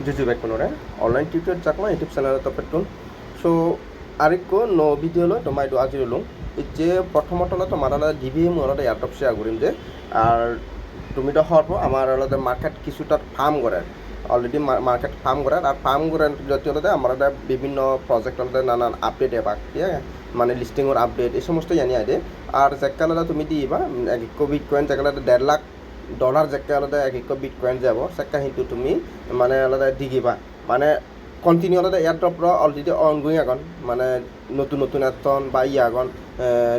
kunore online tutor chakma youtube channel to petun so, আরেকো ন video লো তোমার একটু আজি লুং যে প্রথমত হলো তোমার আলাদা ডিবি মূলত এয়ারটপ শেয়ার করিম যে। আর তুমি তো হওয়ার পর আমার আলাদা মার্কেট কিছুটা ফার্ম করার অলরেডি মার্কেট ফার্ম করার আর ফার্ম করার যদি হলো আমার বিভিন্ন প্রজেক্ট আলাদা নানান আপডেট এবার মানে লিস্টিংয়ের আপডেট এই সমস্ত জানি আইডে আর যেকা আলাদা তুমি দিবা কোভিড কয়েন যেকা আলাদা দেড় লাখ যেকা আলাদা এক এক বিট কয়েন যাব, সেকা কিন্তু তুমি মানে আলাদা দিগিবা মানে কন্টিনিউ আলাদা এয়ারড্রপর অলরেডি অনগোয়িং আগন মানে নতুন নতুন এতন বা ইয়ে আগন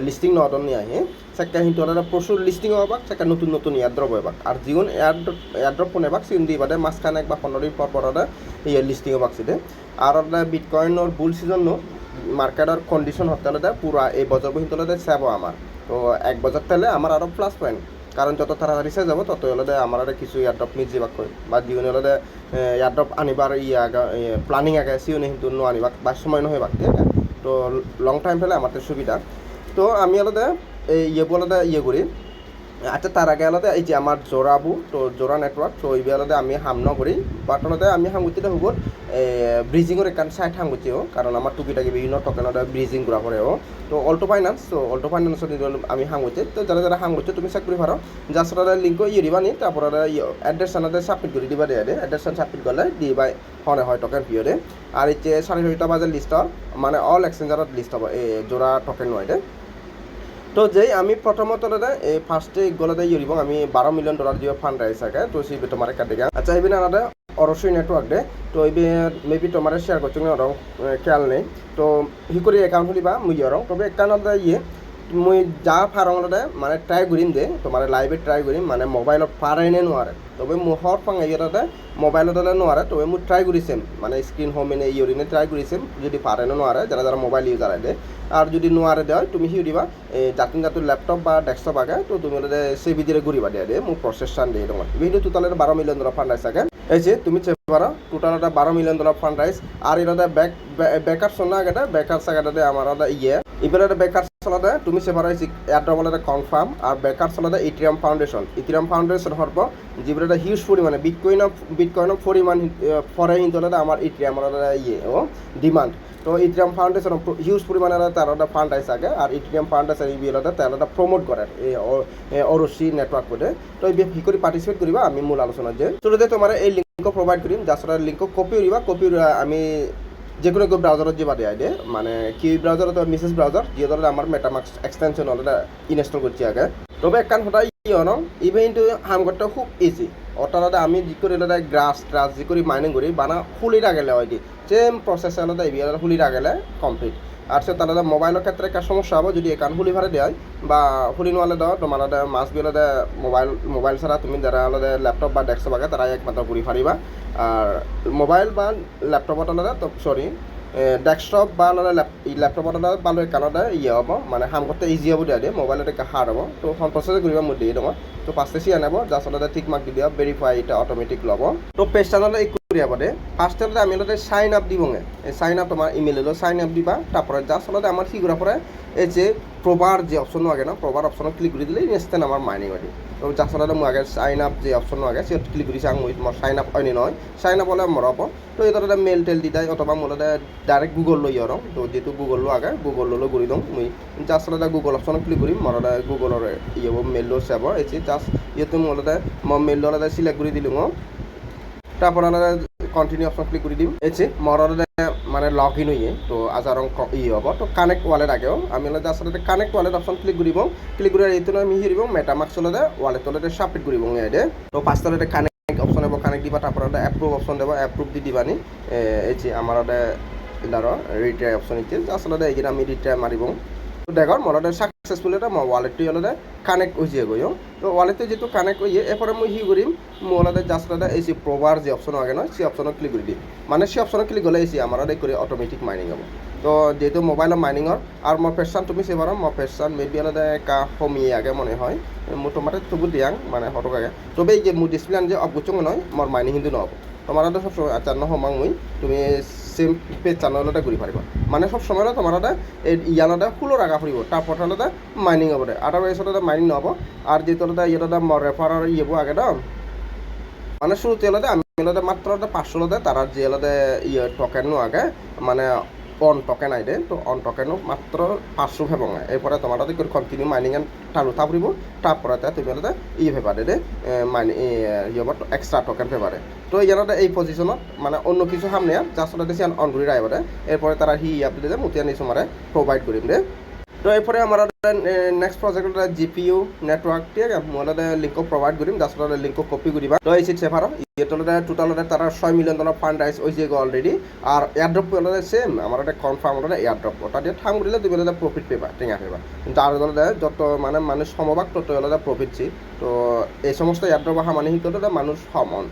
লিস্টিং নদন নিয়ে আহে সেকা কিন্তু আলাদা প্রচুর লিস্টিং হবাক সেকা নতুন নতুন এয়ারড্রপ হবাক আর যিগুন এয়ারড্রপ এয়ারড্রপ ফোনেবাক সিন দি বাদে মাঝখানে এক বা পনেরো দিন পর পর ইয়ে লিস্টিং হবাক সিদে আর আলাদা বিটকয়েনর বুল সিজন মার্কেটর কন্ডিশন হতে আলাদা পুরা এই বছর পর্যন্ত আলাদা সেব আমার তো এক বছর তাহলে আমার আরও প্লাস পয়েন্ট কারণ যত তাড়াতাড়ি চাই যাব তত হলে আমার আর কিছু এয়ারড্রপ নিজ যাবাক কই। বা দিউনে হলে এয়ারড্রপ আনিবার ইয়া প্ল্যানিং আগে সিউনে কিন্তু নো আনিবাক, বা সময় নহয় বাক আছে? তো লং টাইম ফেলে আমাদের সুবিধা। তো আমি আলাদা এই ইয়ে বলে ইয়ে করি। আচ্ছা তার আগে আলাদা, এই যে আমার জোড়াবু তো জোড়া নেটওয়ার্ক তো এই আলাদা আমি হামন করি বাট আলাদা আমি হাঙ্গুতিতে হব ব্রিজিংয়ের একান সাইড হাঙ্গুতিও কারণ আমার টুকিটাকি বিভিন্ন টকেন ব্রিজিং করা পরেও তো অল্টো ফাইন্যান্স তো অল্টো ফাইন্যান্সের আমি হাঙ্গুতে তো যারা যারা হাঙ্গুতে তুমি চাকরি পারো যার সাথে লিঙ্ক ইয়ে দিবা নি, তারপর অ্যাড্রেস আনাতে সাবমিট করে দিবা দেয় অ্যাড্রেস সাবমিট করলে দিবা হনে হয় টকেন পিরিয়ডে আর এই যে সাড়ে ছয়টা বাজে লিস্ট মানে অল এক্সচেঞ্জারত লিস্ট হ'ব এই জোড়া টকেন নয় তো যেই আমি প্রথমত এই ফার্স্টে গলাতে ইয়ে দিব আমি বারো মিলিয়ন ডলার দিয়ে ফান্ড রাইস আগে তো সেই তোমার কাটে আচ্ছা এই আলাদা অরসই নেটওয়ার্ক দে, তো এই মেবি তোমার শেয়ার করছ না রং খেয়াল নেই। তো হি করে একাউন্ট খুলিবা, মুই রং তবে একাউন্ট ইয়ে মুই যা ফারং মানে ট্রাই করিম দে তোমার লাইভে ট্রাই করিম মানে মোবাইলত পারে নে নোৱাৰে। তবে মোহর ফাঙে ইয়াতে মোবাইলত হলে নোৱাৰে, তবে মই ট্রাই কৰিছিম। মানে স্ক্রিন হোম এনে ইয়রিনে ট্রাই কৰিছিম, যদি পারে না নোৱাৰে যারা যারা মোবাইল ইউজার দে। আর যদি নোৱাৰে দেয় তুমি সি দিবা জাতিন জাতুর ল্যাপটপ বা ডেস্কটপ আগে, তো তুমি সেই ভিডিওরে ঘুরিবা দিয়া দে মোক প্রসেসন দিয়ে তোমার ভিডিও টোটাল বারো মিলিয়ন ডলার ফান্ড আছে এই যে, তুমি চেক পারো টোটাল এটা বারো মিলিয়ন ডলার ফান্ড রাইস আর এটা ব্যাক বেকার সোনা আগে বেকার সাগাটাতে আমার ইয়ে। এবার বেকার চলাতে তুমি সেবার এয়ারড্রপ হলে কনফার্ম আর বেকার চলাতে ইথিরাম ফাউন্ডেশন। ইথিরাম ফাউন্ডেশন হরব যিবোৰ এটা হিউজ পৰিমাণে বিটকইনৰ বিটকইনৰ পৰিমাণ ফৰে কিন্তু আমাৰ ইথিরামৰ ইয়ে ও ডিমান্ড তো ইথিরাম ফাউন্ডেশন হিউজ পৰিমাণে তার একটা ফান্ড আছে আগে, আর ইথিরাম ফান্ড আছে এই বিয়ের তার একটা প্রমোট করে অরসি নেটওয়ার্ক করে। তো এই হি করে পার্টিসিপেট করিবা? আমি মূল আলোচনা যে। চলতে তোমার এই লিঙ্ক প্রোভাইড করিম যার লিঙ্ক কপি করিবা। কপি আমি যে কোনো কেউ ব্রাউজারত যে বাদে আইডে মানে কি ব্রাউজার তো মিসেস ব্রাউজার যে ধরনের আমার মেটামাক্স এক্সটেনশন অলরেডি ইনস্টল করছি আগে। তবে একখান সদায় ই ন ইভেন্টটো হাম করতে খুব ইজি অর্থাৎ আমি যি করে এটা গ্রাস ট্রাস যি করে মাইনিং করি, বানা খুলি আগেলে হয় সেম প্রসেস আলাদা ইবি আলাদা খুলি আগেলে কমপ্লিট আর সে তাহলে মোবাইলের ক্ষেত্রে একটা সমস্যা হবে? যদি একান হুলি ভাড়া দেয় বা হুলি নোয়ালে দাও তোমার মাস বি আলাদা মোবাইল মোবাইল ছাড়া তুমি যারা আলাদা ল্যাপটপ বা ডেস্কটপ আগে তারা একমাত্র ঘুরি ফারিবা আর মোবাইল বা ল্যাপটপত আলাদা তো সরি ডেস্কটপ বা আলাদা ল্যাপটপত আলাদা পালে কানাডা ইয়ে হ'ব মানে হাম করতে ইজি হ'ব দিয়া দিয়ে মোবাইলত একটা হার্ড হ'ব। তো প্রসেস করিবা মোৰ দিয়ে তোমার তো পাঁচটা সি আনাব জাস্ট আলাদা ঠিক মার্ক দিয়া ভেরিফাই এটা অটোমেটিক ল'ব। তো পেজটা আলাদা এই করিয়া বাদে। ফার্স্টে আমি আলাদা সাইন আপ দিবঙে এই সাইন আপ তোমার ইমেইললৈ সাইন আপ দিবা। তারপরে জাস্ট আলাদা আমার কি করা পরে এই যে প্রবার যে অপশন আগে না প্রবার অপশনত ক্লিক করে দিলে ইনস্টেন্ট আমার মাইনিং হয় তো আলাদা মই আগে সাইন আপ যে অপশন আগে সে ক্লিক করেছি আং মই তোমার সাইন আপ হয়নি নয় সাইন আপ হলে মর হব। তো এই ধরনের মেল টেল দি দেয় অথবা মোর ডাইরেক্ট গুগল লই আর তো যেহেতু গুগল আগে গুগল লো ঘুরি দিওঁ। মুই আলাদা গুগল অপশন ক্লিক করিম মর গুগলর ইয়ে মেল লো সেব এসে জাস্ট ইয়েতে মোর মেল সিলেক্ট করে দিলোঁ তারপর আলাদা কন্টিনিউ অপশন ক্লিক করে দিম। এসে মরলে মানে লগ ইন হইয়ে তো আজারং ই হব। তো কানেক্ট ওয়ালেট আগেও। আমি হলে আসলে কানেক্ট ওয়ালেট অপশন ক্লিক করিব ক্লিক করে এইটো আমি হিরিব মেটামাক্স হলে ওয়ালেট হলে সাবমিট করিব এডে তো পাঁচটা কানেক্ট অপশন হব কানেক্ট দিবা তারপর অ্যাপ্রুভ অপশন দেব অ্যাপ্রুভ দি দিবানি এই যে আমার ইলার রিট্রাই অপশন ইচ্ছে আসলে এইখানে আমি রিট্রাই মারিব তো দেখো মনে সাকসেসফুল এটা, মই ওয়ালেটটি হলে কানেক্ট হয়েছে গই তো ওয়ালেটে যেহেতু কানেক্ট হয়ে এরপরে মই হি করিম মই হলে জাস্ট এই যে প্রোভার যে অপশন আগে নয় সেই অপশনত ক্লিক করে দিম। মানে সেই অপশনত ক্লিক করলে এসে আমার করে অটোমেটিক মাইনিং হব। তো যেহেতু মোবাইলৰ মাইনিঙৰ আৰু মই পেচান তুমি চেবাৰ মই পেচান মেবি আলাদা কা কমিয়ে আগে মনে হয় মোটামুটি তবু দিয়াং মানে হটক আগে। তবে এই যে মোৰ ডিসপ্লে যে অবগুচং নয় মোর মাইনিং কিন্তু নহব। তোমার সব সময় আচার নহমাং মুই, তুমি সেম পেজ চ্যানেলতে ঘুরি পারিব মানে সব সময় তোমার ফুলো রাখা টাকা তার এটা মাইনিং হব আদারওয়াইজ এটা মাইনিং নহব। আর যেহেতু এটা ইয়ে রেফার ইয়েব আগে দ মানে শুরুতে আমি মাত্র পাঁচশো তারা যে এলাদে ইয়ে টোকেনও আগে। মানে অন টকেন আইডে তো অন টকেনও মাত্র পাঁচশো ভেবং এরপরে তোমার হলে কন্টিনিউ মাইনিং টালু থাপরিব তারপরে তুমি হলে ই দে মাইনি এক্সট্রা টকেন পেপারে তো ইয়ানতে এই পজিশনত মানে অন্য কিছু সামনে জাস্ট দেশি অন করে রাইবারে এরপরে তারা হি ইয়াপ দিলে মুতিয়া নিছো মারে প্রোভাইড করিম দে। তো এরপরে আমার নেক্সট প্রজেক্ট জিপিইউ নেটওয়ার্ক ঠিক আছে মই লিংক প্রোভাইড কৰিম জাষ্ট লিংক কপি কৰিবা। তো এই চেফাৰ ইহঁতলে টোটালতে তাৰ ছয় মিলিয়ন ডলাৰ ফাণ্ড ৰাইজ হৈছে অলৰেডি আৰু এয়াৰড্ৰপ কৰিলে সেম আমার কনফার্ম হলে এয়ারড্রপ ওটা দিয়ে ঠাম করিলে তুমি হলে প্রফিট পেবা, টেঙা পেবা কিন্তু আর হলে যত মানে মানুষ সমবাক, তত হলে প্রফিট ছি তো এই সমস্ত এয়ারড্রপ অহা মানে শিকতে মানুষ সমন।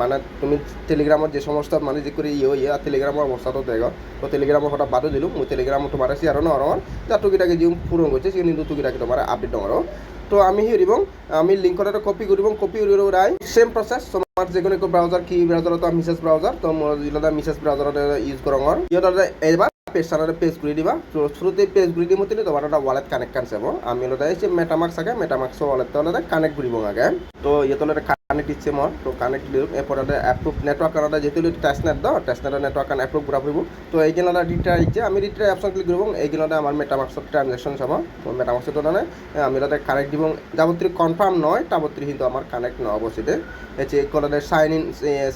মানে তুমি টেলিগ্রামত যে সমস্ত মানে যি কৰি ইয়ে ইয়ে টেলিগ্ৰামৰ অৱস্থাটো দেখ তো টেলিগ্ৰামৰ কথা বাদো দিলোঁ, মই টেলিগ্ৰামত তোমাৰ শ্বেয়াৰ নৰম যা টুকিটাকি যি পূৰণ গৈছে সেই কিন্তু টুকিটাকি তোমাৰ আপডেট নকৰো তো আমি সেই দিব, আমি লিংকত এটা কপি কৰিব কপি কৰি উৰাই চেম প্ৰচেছ তোমাৰ যিকোনো ব্ৰাউজাৰ কি ব্ৰাউজাৰত মিছেছ ব্ৰাউজাৰ তো মই মিছেছ ব্ৰাউজাৰত ইউজ কৰোঁ সিহঁতৰ এইবাৰ পেজ পেজ ঘুরে দিবা তো শুরুতে পেজ ঘুরে দিব মতো তোমার একটা ওয়ালেট কানেক্ট কান চাব আমি এই যে মেটামাক্স আগে মেটামাক্স ওয়ালেট হলে কানেক্ট ঘুরিব আগে তো ইয়ে হলে কানেক্ট দিচ্ছে মর তো কানেক্ট দিল এরপরে অ্যাপ্রুভ নেটওয়ার্ক কানাডা যেহেতু টেস্টনেট দাও টেস্টনেটের নেটওয়ার্ক কান অ্যাপ্রুভ করা ফুরব তো এইগুলো রিটার ইচ্ছে আমি রিটার অপশন ক্লিক করব এইগুলো আমার মেটামাক্সর ট্রানজাকশন চাব মেটামাক্সের তুলনায় আমি হলে কানেক্ট দিব যাবতীয় কনফার্ম নয় তাবতীয় কিন্তু আমার কানেক্ট ন অবশ্যই হচ্ছে কলে সাইন ইন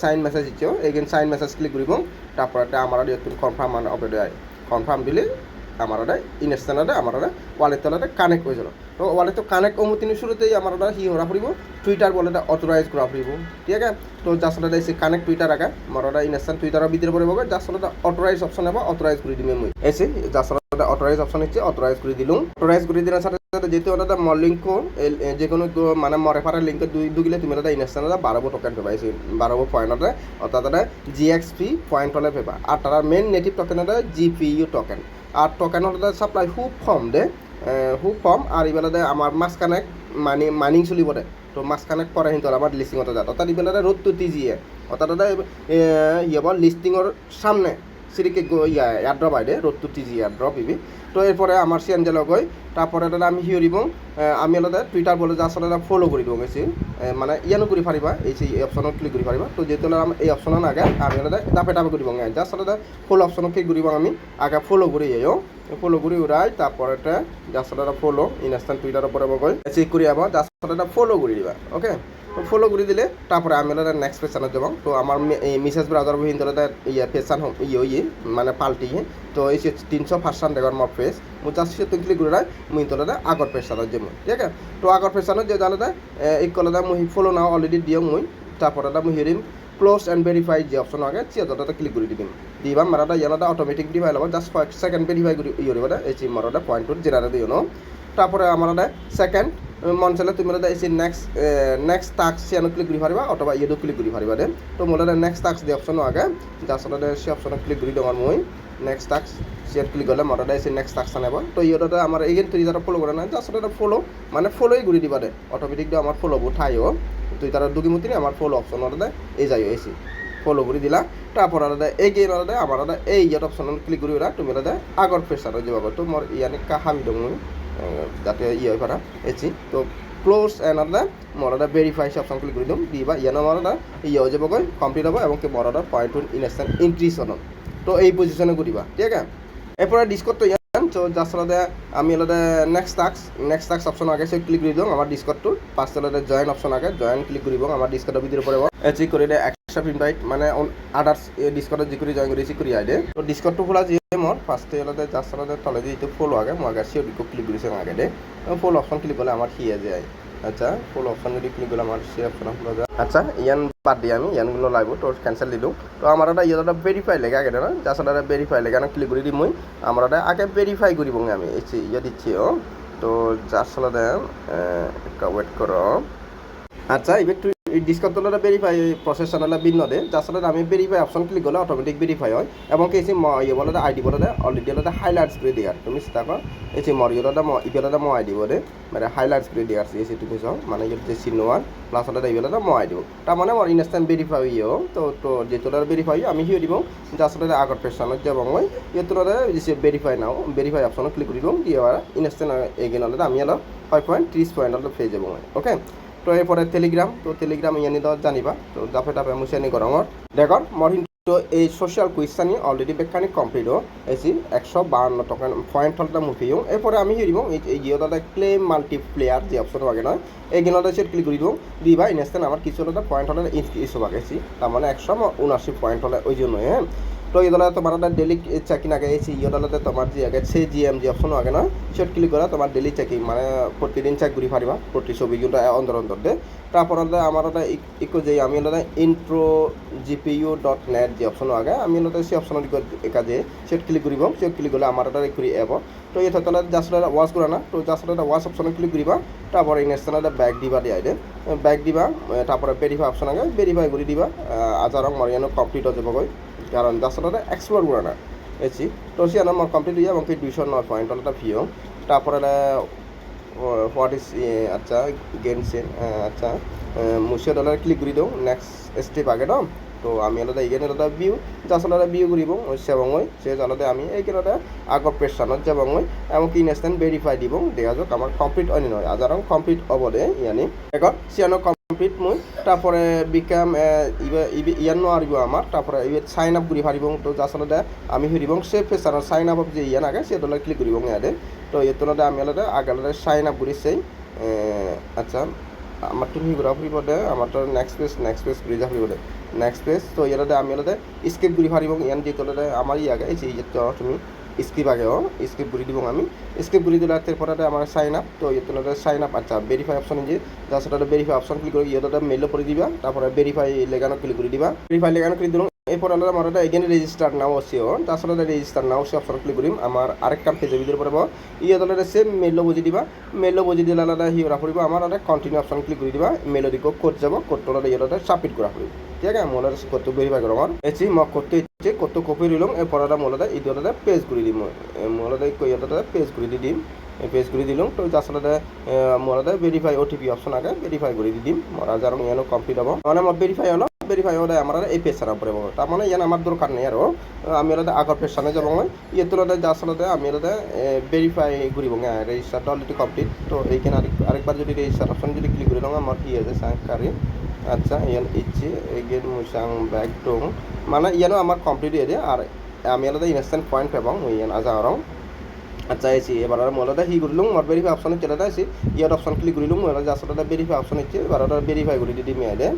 সাইন মেসেজ ইচ্ছে এইখানে সাইন মেসেজ ক্লিক করব তারপরে আমার কনফার্ম মানে অপডেট কনফার্ম দিলে আমার ওটা ইনস্ট্যান্টে আমার ওটা ওয়ালেট তলাতে কানেক্ট হয়ে যাব তো ওয়ালেট তো কানেক্ট অমুতিনি শুরুতেই আমার ওটা হি হরা ফুরিব টুইটার বলে অথরাইজ করা ফুরিব ঠিক আছে? তো যার সাথে এসে কানেক্ট টুইটার আগে, আমার ওটা ইনস্ট্যান্ট টুইটারের ভিতরে পড়ে যার সাথে অথরাইজ অপশন হবে অথরাইজ করে দিবে মুই। এসে যার সাথে অথরাইজ অপশন হচ্ছে অথরাইজ করে দিলুম। অথরাইজ করে সাথে সাথে যেহেতু ওটা মর লিঙ্ক যে কোনো মানে মরে ফারার লিঙ্ক দুই, দুগিলে তুমি এটা ওটা ইনস্ট্যান্ট বারোবো টোকেন পেবা এসে বারোবো পয়েন্টতে অর্থাৎ ওটা জিএক্সপি পয়েন্ট হলে পেবা। আর তারা মেন নেটিভ টোকেন ওটা জিপিইউ টোকেন আর টোকেন হলে সাপ্লাই খুব কম দে খুব কম। আর ইবেলাতে আমার মাঝখানে মানি মাইনিং চলিব দে। তো মাঝখানে পরে কিন্তু আমার লিস্টিংতে যায় অর্থাৎ ইবেলাতে রোদটো তিজিয়ে অর্থাৎ ইয়ে লিস্টিংয়ের সামনে। সিরিকে ইয়া এয়ারড্রপ আইডে রোদটো তিজি এয়ারড্রপ ইবি তো এরপরে আমার সিএনজেল গই তারপরে দাদা আমি হিও দিব আমি আলাদা টুইটার বলে যা আসলে ফলো করি দিব গেছি মানে ইয়ানো কৰি পাৰিবা, এই সেই অপশ্যনত ক্লিক কৰি পাৰিবা। তো যেহেতু আমি এই অপশ্যনত আগে আমি আলাদা দাপে দাপে কৰিব জাস্ট আলাদা ফুল অপশ্যনত ক্লিক কৰিব আমি, আগে ফলো কৰি যাই ফলো কৰি উৰাই তারপরে জাস্ট আলাদা ফলো ইনস্ট্যান্ট টুইটারের উপরে বগৈ চেক কৰি আবা জাস্ট আলাদা ফলো কৰি দিবা ওকে তো ফলো করে দিলে তারপরে আমি নেক্সট পেশানে যাব। তো আমার মিসেস বহিন তোলা ইয়ে পেশান ইয়ে ইয়ে মানে পাল্টি। তো এই তিনশো পার্সেন্ট দেখার মর পেজ মু জাস্ট সে ক্লিক করে মুই তোলা আগর পেশানোর জন্য ঠিক আছে? তো আগর পেশানোর যে জানাতে এই কলাদা মুই ফলো নাও অলরেডি দিও মুই। তারপরে মুই হেরিম ক্লোজ অ্যান্ড ভেরিফাই যে অপশন আগে চিয়াদটা ক্লিক করে দিবিম। দিবা মারাটা ইয়ানাটা অটোমেটিক ভেরিফাই লব জাস্ট ফাইভ সেকেন্ড ভেরিফাই করে ইয়ে এই মারাটা পয়েন্ট জেনারে দিও তারপরে আমার সেকেন্ড নেক্সট নেক্সট টাস্ক সিয়ানো ক্লিক কৰি পাৰিবা, অথবা ইয়েটো ক্লিক কৰি পাৰিবা দে তো মোৰ নেক্সট টাস্ক দি অপশ্যনো আগে যাৰ আচলতে সেই অপশ্যনত ক্লিক কৰি দিওঁ আৰু মই। নেক্সট টাস্ক সিয়ার ক্লিক করলে মডাটা এসে নেক্সট টাস্ক আনাব তো ইয়েটা আমার এগেন তুই যারা ফলো করে না জাস্ট ওটা ফলো মানে ফলোই ঘুরি দিবা দে অটোমেটিক আমার ফলো ঠাইও তুই তারা দুগি মতি আমার ফলো অপশন ওটা এই যাই এসি ফলো করে দিলা তারপর আলাদা এই গেম আলাদা আমার আলাদা এই ইয়াত অপশন ক্লিক করি ওরা তুমি আলাদা আগর প্রেসার যাবা তো মোর ইয়ানে কাহাবি দং যাতে ইয়ে হয় পারা এসি তো ক্লোজ এন্ড আলাদা মরাদা ভেরিফাই অপশন ক্লিক করে দিম দিবা ইয়ানো মরাদা ইয়ে হয়ে যাব কমপ্লিট হ'ব এবং মরাদা পয়েন্ট ইনস্ট্যান্ট ইনক্রিজ হন তো এই পজিশনে করিবা ঠিক আছে? এরপরে ডিসকট তো ইয়ান তো যার সাথে আমি আলাদা next tasks next tasks option আগে সে ক্লিক করে দিওঁ আমার ডিসকটটো ফার্স্ট আলাদা জয়েন অপশন আগে জয়েন ক্লিক কৰিব আমার ডিসকটৰ ভিতরে পড়ব এচি করে এক্সট্রা ইনভাইট মানে আদার্স ডিসকটত যি কৰি জয়েন কৰি রিসিভ কৰি দে। তো ডিসকটটো খোলা মোৰ ফাৰ্ষ্টে আলাদা জাষ্ট তলে যে এইটো ফলো আগে মই আগে সিও ক্লিক কৰিছোঁ আগে দে ফলো অপশন ক্লিক করলে আমার হিয়ে যায়। আচ্ছা ফুল অপশন যদি ক্লিক করলে আমার সে অপশন খোলা যায়। আচ্ছা ইয়ান বাদ দিয়ে আমি ইয়ানগুলো লাগবো তো ক্যান্সেল দিলু। তো আমার এটা ইয়াত এটা ভেরিফাই লেগে আগে না জাস্ট এটা ভেরিফাই লেগে না ক্লিক করে দিই মই। আমার এটা আগে ভেরিফাই করিব আমি, এই ইয়ে দিচ্ছি ও তো জাস্ট আলাদা একটা ওয়েট করো আচ্ছা এবার এই ডিসকাউন্টটা ভেরিফাই প্রসেস আনালা ভিন্ন দে। যার সাথে আমি ভেরিফাই অপশন ক্লিক করলে অটোমেটিক ভেরিফাই হয়। এবং কেসি ইয়ে বলে আইডি বলে অলরেডি হলে হাইলাইটস করে দিয়ে তুমি কর, এই যে মরিয়লটা ইবেলটা মো আইডি বলে মানে হাইলাইটস করে দিয়ে আসছে এসে তুমি চাও মানে ইয়ে যে চিহ্ন ওয়ান প্লাস হলে ইবেলটা মো আইডি তার মানে আমার ইনস্ট্যান্ট ভেরিফাই ইয়ে তো তো যেহেতু ভেরিফাই আমি হিয়ে দিব। যার সাথে আগর পেশানো যাব মই। ইয়ে তোরা যে ভেরিফাই নাও ভেরিফাই অপশন ক্লিক করে দিব। দিয়ে ইনস্ট্যান্ট এগেন হলে আমি হলো ফাইভ পয়েন্ট ত্রিশ পয়েন্ট হলে পেয়ে যাব ওকে তো এরপরে টেলিগ্রাম তো টেলিগ্রাম ইয়ানি দত জানিবা, তো জাপে তাপে মুছিয়ানি গরমর দেখর মর তো এই সোশ্যাল কুইজটানি অলরেডি বেখানি কমপ্লিট ও এসি একশো বাহান্ন টাকা পয়েন্ট হলটা মুফিও এরপরে আমি হিরিব এই ইয়েটা ক্লেম মাল্টিপ্লেয়ার যে অপশন আগে নয় এই গেনটা সেট ক্লিক করি দিব দিবা ইনস্ট্যান্ট আমার কিছু পয়েন্ট হলে ইনক্রিজ হবা গেছি তার মানে একশো উনাশি পয়েন্ট হলে ওই জন্য হ্যাঁ তো ইয়েদালে তোমার ডেলি চেকিং আগে এসি ইয়েদালে তোমার যে আগে সে জি এম জি অপশন আগে নয় সেট ক্লিক করা তোমার ডেলি চেকিং মানে প্রতিদিন চেক করি পারিবা প্রতি চব্বিশ ঘণ্টা অন্তর অন্তর দে তারপর আমার ইকো যে, আমি হলো ইন্ট্রো জিপিইউ ডট নেট যে অপশন আগে, আমি হলো সেই অপশন কাজে সেট ক্লিক করিব সেট ক্লিক করলে আমার এটা করি এব তো এই তাহলে জাস্ট ওয়াশ করা না, তো জাস্ট এটা ওয়াশ অপশনে ক্লিক করিবা তারপরে ইনস্ট্যান্ট এটা ব্যাক দিবা দিয়ে দে ব্যাক দিবা তারপরে ভেরিফাই অপশন আগে ভেরিফাই করে দিবা আজারং মরিয়ানো কমপ্লিট হয়ে যাবগৈ। কারণ এটা এক্সপ্লোর করা না। এসি। তো সিয়ানো আমার কমপ্লিট হয়ে এবং দুইশো নয় পয়েন্ট এটা ভিও। তারপরে হোয়াট ইজ আচ্ছা গেনসেন আচ্ছা মুছে ডলার ক্লিক করে দিওঁ। নেক্সট স্টেপ আগে দম তো আমি আলাদা এইখানে আলাদা ভিউ জাস্ট আলাদা ভিউ করিব সেবঙই সে আলাদা আমি এইখানে আগৰ প্ৰেছানত যাবঙই এমনকি ইনষ্টেণ্ট ভেৰিফাই দিব। দেখা যাওক আমার কমপ্লিট অন্য নয়। আজারং কমপ্লিট হব দে, ইয়ানি। এখন সিয়ানো কমপ্লিট মই, তারপরে বিকাম ইয়ান নোৱাৰিব আমার তারপরে ইয়ে সাইন আপ করি পারিব তো আলাদা আমি হরিব সে প্রেছানত সাইন আপ যে ইয়ান আগে সে ডলার ক্লিক করিব ইয়াতে। তো এতলাতে আমি আলাদা আগালাতে সাইন আপ করি সেই আচ্ছা আমার তুমি ঘুরা ফুরিব দে আমার তো নেক্সট পেজ নেক্সট পেজ ঘুরি যা ফুরিব দে। নেক্সট পেজ তো ইয়াতে আমি আলাদা স্কিপ ঘুরি পারিব ইয়ান যে তলাতে আমার আগে এই যে তুমি। স্কিপ আগে ও স্কিপ ঘুরি দিব আমি। স্কিপ ঘুরি দিলে এরপরে আমার সাইন আপ তো ইয়ে সাইন আপ আচ্ছা ভেরিফাই অপশন যে যা সেটা ভেরিফাই অপশন ক্লিক করে ইয়ে মেইল করে দিবা, তারপরে ভেরিফাই লেগানো ক্লিক করে দিবা। ভেরিফাই লেগানো ক্লিক দিলাম, এরপর আমরা আমার এগেন রেজিস্টার নাও আছে তাছাড়া রেজিস্টার নাও সে অপশন ক্লিক করিম, আমার আরেকটা পেজের ভিতরে পড়ব ইয়ে দলের সেম মেইল বুঝি দিবা মেইল বুঝি দিলে আলাদা হিওরা পড়ব, আমার আলাদা কন্টিনিউ অপশন ক্লিক করে দিবা মেইল দিকে কোড যাব কোডটা ইয়ে সাবমিট করা পড়ব, ঠিক আছে? মোলা কত ভেরিফাই করো আমার। এসি মক করতে ইচ্ছে কত কপি রইলাম এরপর মোলাদা এই দলটা পেজ করে দিম মোলাদা ইয়েটা পেজ করে দি দিম। পেজ করে দিলাম তো আসলে মোলাদা ভেরিফাই ওটিপি অপশন আগে ভেরিফাই করে দি দিম। মরা যার ইয়ানো কমপ্লিট হব। মানে আমার ভেরিফাই হলো ভেরিফাই হলে আমার এই পেজ ছাড়া পড়ে তার মানে ইয়ান আমার দরকার নেই আরও আমি আলাদা আগর পেজ সামনে যাব ইয়ে তুলাতে যা আসলে আমি আলাদা ভেরিফাই ঘুরিব রেজিস্টারটা অলরেডি কমপ্লিট তো এইখানে আরেক আরেকবার যদি রেজিস্টার অপশন যদি ক্লিক করে লং আমার কি আছে সাংকারি আচ্ছা ইয়ান ইচ্ছে, এগেন মুসাং ব্যাক টং। মানে ইয়ানো আমার কমপ্লিট এরিয়া আর আমি আলাদা ইনস্ট্যান্ট পয়েন্ট পাবাং ইয়ান আজ আরং আচ্ছা এসি এবার আর মোলাদা হি করলুম মোর ভেরিফাই অপশন চলে আসি ইয়ার অপশন ক্লিক করিলুম আসলে ভেরিফাই অপশন ইচ্ছে এবার ওটা ভেরিফাই করে দিদি মেয়েদের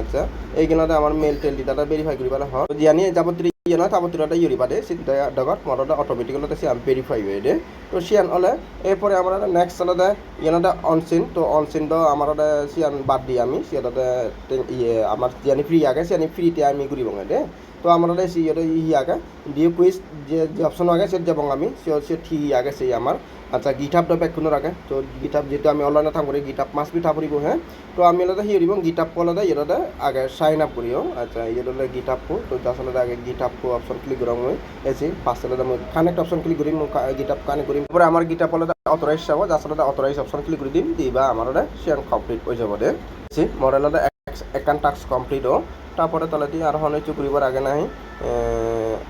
আচ্ছা এইখানে আমার মেল টেল দিদাটা ভেরিফাই করি পেলে হয় জানি যাবতীয় ইয়ে নয় তাবতীয়টা ইউরি বাদে সিদ্ধা ডগত মরটা অটোমেটিক্যালি সে আমি ভেরিফাই হয়ে তো সিয়ান হলে এরপরে আমার নেক্সট হলে ইয়ানটা অনসিন তো অনসিন তো আমার সিয়ান বাদ দিই আমি সিয়াতে ইয়ে আমার জিয়ানি ফ্রি আগে সিয়ানি ফ্রিতে আমি ঘুরি বঙে দে তো আমার সিয়াতে ই আগে দিয়ে কুইজ যে অপশন আগে সে যাবং আমি সে ঠিক আগে সেই আমার আচ্ছা গিটাপটা পেক কোনো রাখে তো গিটাপ যেহেতু আমি অনলাইনে থাকব গিটাপ মাছ বি থাকব হ্যাঁ? তো আমি আলাদা হিয়ে দিব? গিটাপ আলাদা ইয়েটা আগে সাইন আপ করিও আচ্ছা ইয়েটা গিটাপ তো আসলে আগে গিটাপ অপশন ক্লিক করা মই এসে পাঁচ আলাদা মই কানেক্ট অপশন ক্লিক করি গিটাপ কানেক্ট করিম তারপরে আমার গিটাপ আলাদা অথরাইজ যাব আসলে অথরাইজ অপশন ক্লিক করে দিম, দিবা আমার শেয়ার কমপ্লিট হয়ে যাব দে। মোর আলাদা একান টাস্ক কমপ্লিট ও। তারপরে তলে দিয়ে আর হনে চুকুরিবার আগে নাই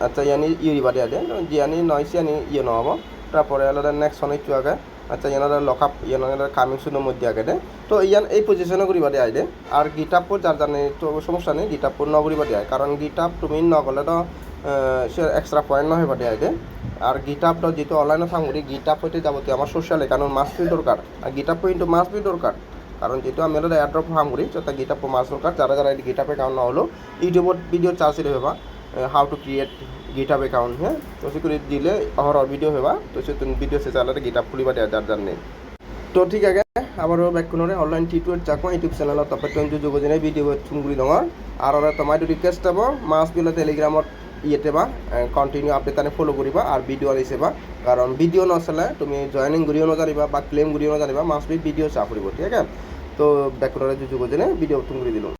আচ্ছা ইয়ানি ইউরিবা দিয়া দে জিয়ানি নয় সিয়ানি ইয়ে নহব তারপরে আলাদা নেক্সট অনেক আগে। আচ্ছা ইয়ানারা লক আপ ইয়ানারা কামিং সুনের মধ্যে আগে দে। তো ইয়ান এই পজিশনে করিবা দিয়ে আইদে আর গিটাপও যার জানে তো সমস্যা নেই গিটাপও ন করিবা দিয়ে কারণ গিটাপ তুমি নগলে তো সে এক্সট্রা পয়েন্ট নহয় বাদে আইদে আর গিটাপটা যেহেতু অনলাইনে থাকুরি গিটাপ হইতে যাবতীয় আমার সোশ্যাল কারণ মাস বি দরকার আর গিটাপ কিন্তু মাস বি দরকার কারণ যেহেতু আমি হলো এয়ারড্রপ ফার্ম করি তো গিটাপ মাস দরকার যারা যারা গিটাপে কারণ না হলো ইউটিউবত ভিডিও চার্জ দিলে হবা। How to create GitHub account হ্যাঁ তো সে করে দিলে অহর ভিডিও হবা, তো সে তুমি ভিডিও সে চালাতে গিটাপ খুলিবা দেওয়া যার যার তো ঠিক আছে আবারও ব্যাকুণরে অনলাইন টিটুৱেট যাকো ইউটিউব চেনেলত তাপে টুৱেণ্টি যোগজনে ভিডিঅ' চুংগুৰি ডঙৰ আৰু তোমাৰ ৰিকুৱেষ্ট হ'ব মাছ বিলে টেলিগ্ৰামত ইয়েতে বা কণ্টিনিউ আপডেট আনি ফ'ল' কৰিবা আৰু ভিডিঅ' আনিছে বা কাৰণ ভিডিঅ' নচলে তুমি জইনিং ঘূৰিও নাজানিবা বা ক্লেইম ঘূৰিও নাজানিবা মাছ বি ভিডিঅ' চা ফুৰিব ঠিক আছে? তো ব্যাকুণৰে যোগজনে ভিডিঅ' তুংগুৰি দিলোঁ